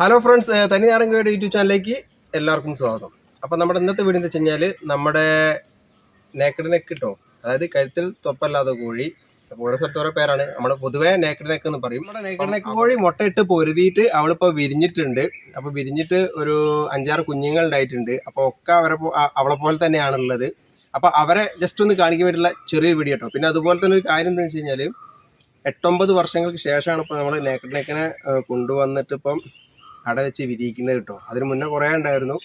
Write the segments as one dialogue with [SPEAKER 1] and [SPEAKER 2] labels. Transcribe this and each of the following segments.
[SPEAKER 1] Hello friends തനിനാടൻ guide YouTube ചാനലിലേക്ക് എല്ലാവർക്കും സ്വാഗതം. അപ്പോൾ നമ്മുടെ ഇന്നത്തെ വീട് എന്ന് വെച്ച് കഴിഞ്ഞാൽ നമ്മുടെ നേക്കഡ് നെക്ക് കിട്ടോ അതായത് കഴുത്തിൽ തൊപ്പല്ലാത്ത കോഴി അപ്പോൾ ഓരോ സ്ഥലത്ത് ഓരോ പേരാണ്. നമ്മൾ പൊതുവേ നേക്കഡ് നെക്ക് എന്ന് പറയും. നമ്മുടെ നേക്കഡ് നെക്ക് കോഴി മുട്ടയിട്ട് പൊരുതിയിട്ട് അവളിപ്പോൾ വിരിഞ്ഞിട്ടുണ്ട്. അപ്പോൾ വിരിഞ്ഞിട്ട് ഒരു അഞ്ചാറ് കുഞ്ഞുങ്ങൾ ഉണ്ടായിട്ടുണ്ട്. അപ്പോൾ ഒക്കെ അവരെ അവളെ പോലെ തന്നെയാണുള്ളത്. അപ്പോൾ അവരെ ജസ്റ്റ് ഒന്ന് കാണിക്കാൻ വേണ്ടിയിട്ടുള്ള ചെറിയൊരു വീഡിയോ കേട്ടോ പിന്നെ അതുപോലെ തന്നെ ഒരു കാര്യം എന്താണെന്ന് വെച്ച് കഴിഞ്ഞാൽ എട്ടൊമ്പത് വർഷങ്ങൾക്ക് ശേഷമാണ് ഇപ്പോൾ നമ്മൾ നേക്കഡ് നെക്കിനെ കൊണ്ടുവന്നിട്ട് ഇപ്പം അട വെച്ച് വിരിയിക്കുന്നത് കിട്ടും. അതിന് മുന്നേ കുറേ ഉണ്ടായിരുന്നു.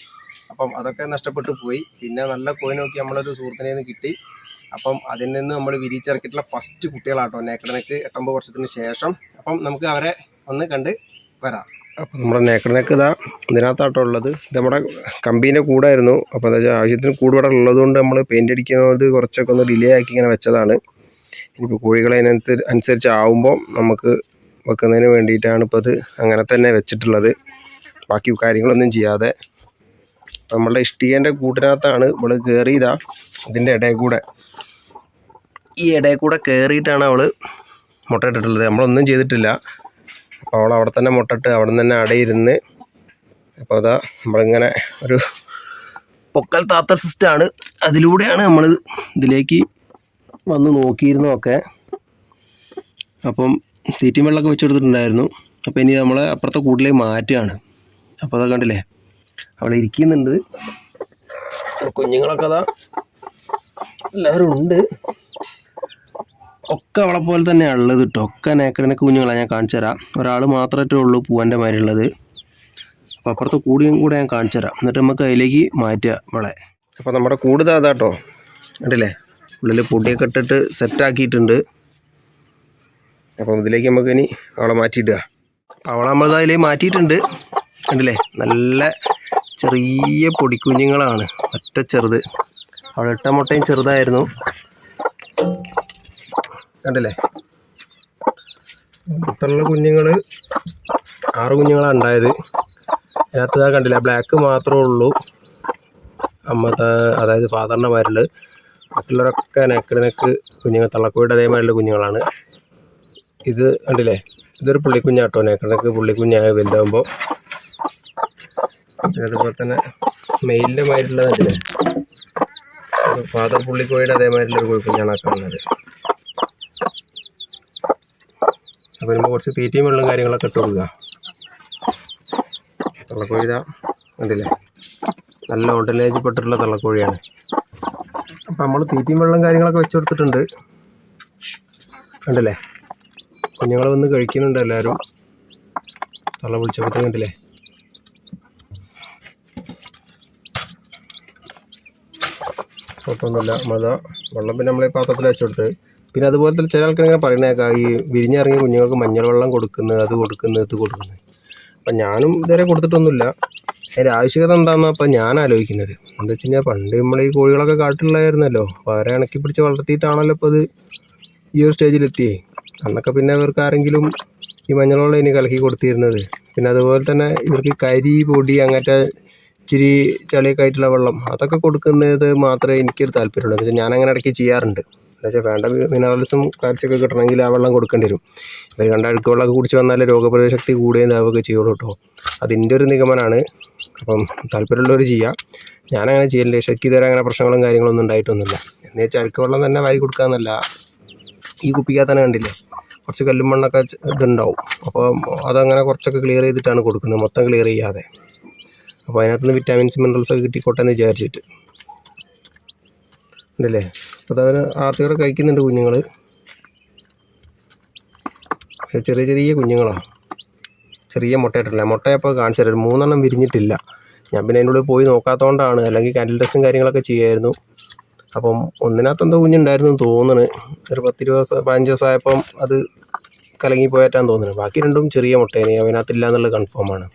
[SPEAKER 1] അപ്പം അതൊക്കെ നഷ്ടപ്പെട്ടു പോയി. പിന്നെ നല്ല കോയിൻ നോക്കി നമ്മളൊരു സുഹൃത്തിനെ നിന്ന് കിട്ടി. അപ്പം അതിൽ നിന്ന് നമ്മൾ വിരിയിച്ചിറക്കിയിട്ടുള്ള ഫസ്റ്റ് കുട്ടികളാട്ടോ. നേക്കടനക്ക് എട്ടൊമ്പത് വർഷത്തിന് ശേഷം. അപ്പം നമുക്ക് അവരെ ഒന്ന് കണ്ട് വരാം. അപ്പം നമ്മുടെ നേക്കടനക്ക് ഇതാ ഇതിനകത്താട്ടോ ഉള്ളത്. ഇത് നമ്മുടെ കമ്പീന്റെ കൂടായിരുന്നു. അപ്പോൾ എന്താ വെച്ചാൽ ആവശ്യത്തിന് കൂടുവിടെ ഉള്ളതുകൊണ്ട് നമ്മൾ പെയിന്റ് അടിക്കുന്നത് കുറച്ചൊക്കെ ഒന്ന് ഡിലേ ആക്കി ഇങ്ങനെ വെച്ചതാണ്. ഇനിയിപ്പോൾ കോഴികളെ അതിനനുസരിച്ച് ആവുമ്പോൾ നമുക്ക് വെക്കുന്നതിന് വേണ്ടിയിട്ടാണ് ഇപ്പോൾ അത് അങ്ങനെ തന്നെ വെച്ചിട്ടുള്ളത്. ബാക്കി കാര്യങ്ങളൊന്നും ചെയ്യാതെ നമ്മളുടെ ഇഷ്ടികേന്റെ കൂട്ടിനകത്താണ് ഇവൾ കയറിയതാ ഇതിന്റെ ഇടയിൽ കൂടെ. ഈ ഇടയിൽ കൂടെ കയറിയിട്ടാണ് അവൾ മുട്ടയിട്ടിട്ടുള്ളത് നമ്മളൊന്നും ചെയ്തിട്ടില്ല. അപ്പോൾ അവൾ അവിടെ തന്നെ മുട്ടയിട്ട് അവിടെ നിന്ന് തന്നെ അടയിരുന്ന് അപ്പോൾ അതാ നമ്മളിങ്ങനെ ഒരു പൊക്കൽ താത്തൽ സിസ്റ്റമാണ് അതിലൂടെയാണ് നമ്മൾ ഇതിലേക്ക് വന്ന് നോക്കിയിരുന്നതൊക്കെ. അപ്പം തീറ്റയും വെള്ളമൊക്കെ വെച്ചെടുത്തിട്ടുണ്ടായിരുന്നു അപ്പോൾ ഇനി നമ്മൾ അപ്പുറത്തെ കൂട്ടിലേക്ക് മാറ്റുകയാണ്. അപ്പോൾ അതൊക്കെ കണ്ടില്ലേ? അവിടെ ഇരിക്കുന്നുണ്ട്. കുഞ്ഞുങ്ങളൊക്കെ അതാ എല്ലാവരും ഉണ്ട്. ഒക്കെ അവളെ പോലെ തന്നെയാണ് ഉള്ളത് കേട്ടോ ഒക്കെ നേക്കടിനൊക്കെ കുഞ്ഞുങ്ങളാണ് ഞാൻ കാണിച്ചു തരാം. ഒരാൾ മാത്രമേ ഉള്ളൂ പൂവന്റെ മാതിരി ഉള്ളത് അപ്പോൾ അപ്പുറത്തെ കൂടിയും കൂടെ ഞാൻ കാണിച്ചു തരാം. എന്നിട്ട് നമുക്ക് അതിലേക്ക് മാറ്റുക അവളെ. അപ്പോൾ നമ്മുടെ കൂടുതൽ അതാട്ടോ ഉണ്ടല്ലേ ഉള്ളിൽ പൊടിയൊക്കെ ഇട്ടിട്ട് സെറ്റാക്കിയിട്ടുണ്ട് അപ്പം ഇതിലേക്ക് നമുക്ക് ഇനി അവളെ മാറ്റിയിടുക. അവളെ നമ്മൾ അതിലേക്ക് മാറ്റിയിട്ടുണ്ട്. കണ്ടില്ലേ? നല്ല ചെറിയ പൊടിക്കുഞ്ഞുങ്ങളാണ്. ഒറ്റ ചെറുത്. അവിടെ ഇട്ട മുട്ടയും ചെറുതായിരുന്നു. കണ്ടില്ലേ? മൊത്തമുള്ള കുഞ്ഞുങ്ങൾ ആറ് കുഞ്ഞുങ്ങളാണ് ഉണ്ടായത്. അതിനകത്ത് ഇതാ കണ്ടില്ല? ബ്ലാക്ക് മാത്രമേ ഉള്ളൂ. അമ്മത്തെ അതായത് ഫാദറിന്റെ മാരിൽ മറ്റുള്ളവരൊക്കെ നെക്ക് നെക്ക് കുഞ്ഞുങ്ങൾ തള്ളക്കോയുടെ അതേമാരിലുള്ള കുഞ്ഞുങ്ങളാണ്. ഇത് കണ്ടില്ലേ? ഇതൊരു പുള്ളിക്കുഞ്ഞാട്ടോ നെക്ക് പുള്ളിക്കുഞ്ഞായ വലുതാകുമ്പോൾ അതുപോലെ തന്നെ മെയിലിന്റെ മാതിരിയുള്ള കണ്ടില്ലേ ഫാദർ പുള്ളിക്കോയുടെ അതേമാതിരിയുള്ള ഒരു കുഞ്ഞാണ് കാണുന്നത്. അപ്പോൾ നമ്മൾ കുറച്ച് തീറ്റയും വെള്ളം കാര്യങ്ങളൊക്കെ ഇട്ട് കൊടുക്കുക. തള്ളക്കോഴി ഇതാ കണ്ടില്ലേ? നല്ല ഉടലേജ് പെട്ടിട്ടുള്ള തള്ളക്കോഴിയാണ്. അപ്പം നമ്മൾ തീറ്റയും വെള്ളം കാര്യങ്ങളൊക്കെ വെച്ച് കൊടുത്തിട്ടുണ്ട്. കണ്ടില്ലേ? കുഞ്ഞുങ്ങൾ വന്ന് കഴിക്കുന്നുണ്ട് എല്ലാവരും. തള്ള വിളിച്ചപ്പോഴത്തെ കണ്ടില്ലേ? കുഴപ്പമൊന്നുമില്ല. മഴ. വെള്ളം പിന്നെ നമ്മൾ ഈ പാത്രത്തിൽ വെച്ച് കൊടുത്ത് പിന്നെ അതുപോലെ തന്നെ ചില ആൾക്കാർ ഇങ്ങനെ പറയുന്നേക്കാം ഈ വിരിഞ്ഞിറങ്ങിയ കുഞ്ഞുങ്ങൾക്ക് മഞ്ഞൾ വെള്ളം കൊടുക്കുന്നത് അത് കൊടുക്കുന്നത് ഇത് കൊടുക്കുന്നത് അപ്പം ഞാനും ഇതുവരെ കൊടുത്തിട്ടൊന്നുമില്ല. അതിന്റെ ആവശ്യകത എന്താണെന്നാണ് അപ്പം ഞാൻ ആലോചിക്കുന്നത്. എന്താ വെച്ച് കഴിഞ്ഞാൽ പണ്ട് നമ്മൾ ഈ കോഴികളൊക്കെ കാട്ടിലുള്ളായിരുന്നല്ലോ അപ്പോൾ അവരെ ഇണക്കി പിടിച്ച് വളർത്തിയിട്ടാണല്ലോ ഇപ്പോൾ അത് ഈ ഒരു സ്റ്റേജിലെത്തിയേ. അന്നൊക്കെ പിന്നെ ഇവർക്ക് ആരെങ്കിലും ഈ മഞ്ഞളുള്ള ഇനി കലക്കി കൊടുത്തിരുന്നത്. പിന്നെ അതുപോലെ തന്നെ ഇവർക്ക് കരി പൊടി അങ്ങനത്തെ ഇച്ചിരി ചളിയൊക്കെ ആയിട്ടുള്ള വെള്ളം. അതൊക്കെ കൊടുക്കുന്നത് മാത്രമേ എനിക്കൊരു താല്പര്യമുള്ളൂ. എന്ന് വെച്ചാൽ ഞാൻ അങ്ങനെ ഇടയ്ക്ക് ചെയ്യാറുണ്ട്. എന്താ വെച്ചാൽ വേണ്ട മിനറൽസും കാൽസ്യമൊക്കെ കിട്ടണമെങ്കിൽ ആ വെള്ളം കൊടുക്കേണ്ടി വരും. ഇവർ കണ്ട അഴുക്ക് വെള്ളമൊക്കെ കുടിച്ച് വന്നാൽ രോഗപ്രതിരോധ ശക്തി കൂടുകയും ഇതാവുകയൊക്കെ ചെയ്യുള്ളൂ കേട്ടോ. അതിന്റെ ഒരു നിഗമനമാണ്. അപ്പം താല്പര്യമുള്ളവർ ചെയ്യാം. ഞാനങ്ങനെ ചെയ്യലില്ല. പക്ഷേ എനിക്ക് ഇതുവരെ അങ്ങനെ പ്രശ്നങ്ങളും കാര്യങ്ങളൊന്നും ഉണ്ടായിട്ടൊന്നുമില്ല. എന്ന് വെച്ചാൽ അഴുക്ക് വെള്ളം തന്നെ വാരി കൊടുക്കാമെന്നല്ല ഈ കുപ്പിക്കകത്ത് തന്നെ കണ്ടില്ലേ? കുറച്ച് കല്ലും മണ്ണൊക്കെ ഇതുണ്ടാവും. അപ്പോൾ അതങ്ങനെ കുറച്ചൊക്കെ ക്ലിയർ ചെയ്തിട്ടാണ് കൊടുക്കുന്നത്. മൊത്തം ക്ലിയർ ചെയ്യാതെ. അപ്പോൾ അതിനകത്തുനിന്ന് വിറ്റാമിൻസ് മിനറൽസ് ഒക്കെ കിട്ടിക്കോട്ടെ എന്ന് വിചാരിച്ചിട്ട്. ഉണ്ടല്ലേ? അപ്പോൾ അതവർ ആർത്തിയോടെ കഴിക്കുന്നുണ്ട് കുഞ്ഞുങ്ങൾ ചെറിയ ചെറിയ കുഞ്ഞുങ്ങളാണ് ചെറിയ മുട്ടയിട്ടില്ല മുട്ടയപ്പോൾ കാണിച്ചു മൂന്നെണ്ണം വിരിഞ്ഞിട്ടില്ല. ഞാൻ പിന്നെ അതിന്റെ പോയി നോക്കാത്തതുകൊണ്ടാണ് അല്ലെങ്കിൽ കാൻഡിൽ ടെസ്റ്റും കാര്യങ്ങളൊക്കെ ചെയ്യായിരുന്നു. അപ്പം ഒന്നിനകത്ത് എന്തോ കുഞ്ഞുണ്ടായിരുന്നു തോന്നുന്നു ഒരു പത്തിരുപത് ദിവസം പതിനഞ്ച് ദിവസമായപ്പം അത് കലങ്ങി പോയിട്ടാന്ന് തോന്നുന്നു ബാക്കി രണ്ടും ചെറിയ മുട്ടേനെ. അതിനകത്തില്ല എന്നുള്ളത് കൺഫേമാണ്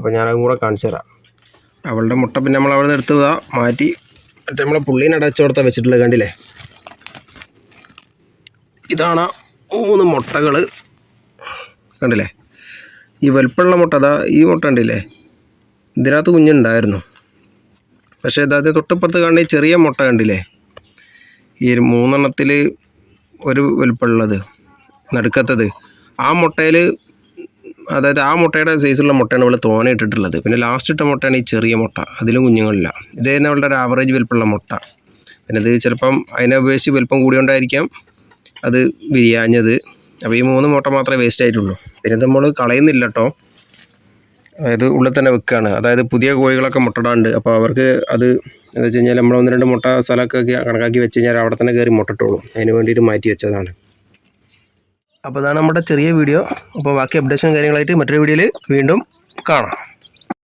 [SPEAKER 1] അപ്പോൾ ഞാനതും കൂടെ കാണിച്ചു തരാം. അവളുടെ മുട്ട പിന്നെ നമ്മൾ അവിടെ നിന്ന് എടുത്തതാ മാറ്റി. മറ്റേ നമ്മളെ പുള്ളീനെ അടച്ചോടത്ത വെച്ചിട്ടുള്ളത് കണ്ടില്ലേ? ഇതാണ് മൂന്ന് മുട്ടകൾ കണ്ടില്ലേ? ഈ വലുപ്പമുള്ള മുട്ട അതാ ഈ മുട്ട കണ്ടില്ലേ? ഇതിനകത്ത് കുഞ്ഞുണ്ടായിരുന്നു. പക്ഷേ ഇതാദ്യം തൊട്ടപ്പുറത്ത് കാണുന്ന ചെറിയ മുട്ട കണ്ടില്ലേ? ഈ മൂന്നെണ്ണത്തിൽ ഒരു വലുപ്പമുള്ളത് നടുക്കത്തത്. ആ മുട്ടയിൽ അതായത് ആ മുട്ടയുടെ സൈസുള്ള മുട്ടയാണ് ഇവൾ തോനെ ഇട്ടിട്ടുള്ളത് പിന്നെ ലാസ്റ്റ് ഇട്ട മുട്ടയാണ് ഈ ചെറിയ മുട്ട. അതിലും കുഞ്ഞുങ്ങളില്ല. ഇതായിരുന്നു അവളുടെ ഒരു ആവറേജ് വലിപ്പമുള്ള മുട്ട. പിന്നെ ഇത് ചിലപ്പം അതിനെ അപേക്ഷിച്ച് വലിപ്പം കൂടിയോണ്ടായിരിക്കാം അത് വിരിയാഞ്ഞത്. അപ്പോൾ ഈ മൂന്ന് മുട്ട മാത്രമേ വേസ്റ്റ് ആയിട്ടുള്ളൂ. പിന്നെ ഇത് നമ്മൾ കളയുന്നില്ല കേട്ടോ അതായത് ഉള്ളിൽ തന്നെ വെക്കുകയാണ് അതായത് പുതിയ കോഴികളൊക്കെ മുട്ടടാണ്ട്. അപ്പോൾ അവർക്ക് അത് എന്താ വെച്ച് കഴിഞ്ഞാൽ നമ്മൾ ഒന്ന് രണ്ട് മുട്ട സ്ഥലമൊക്കെ കണക്കാക്കി വെച്ച് കഴിഞ്ഞാൽ അവിടെ തന്നെ കയറി മുട്ടട്ടോളും അതിന് വേണ്ടിയിട്ട് മാറ്റി വെച്ചതാണ്. അപ്പോൾ അതാണ് നമ്മുടെ ചെറിയ വീഡിയോ. അപ്പോൾ ബാക്കി അപ്ഡേഷൻ കാര്യങ്ങളായിട്ട് മറ്റൊരു വീഡിയോയിൽ വീണ്ടും കാണാം.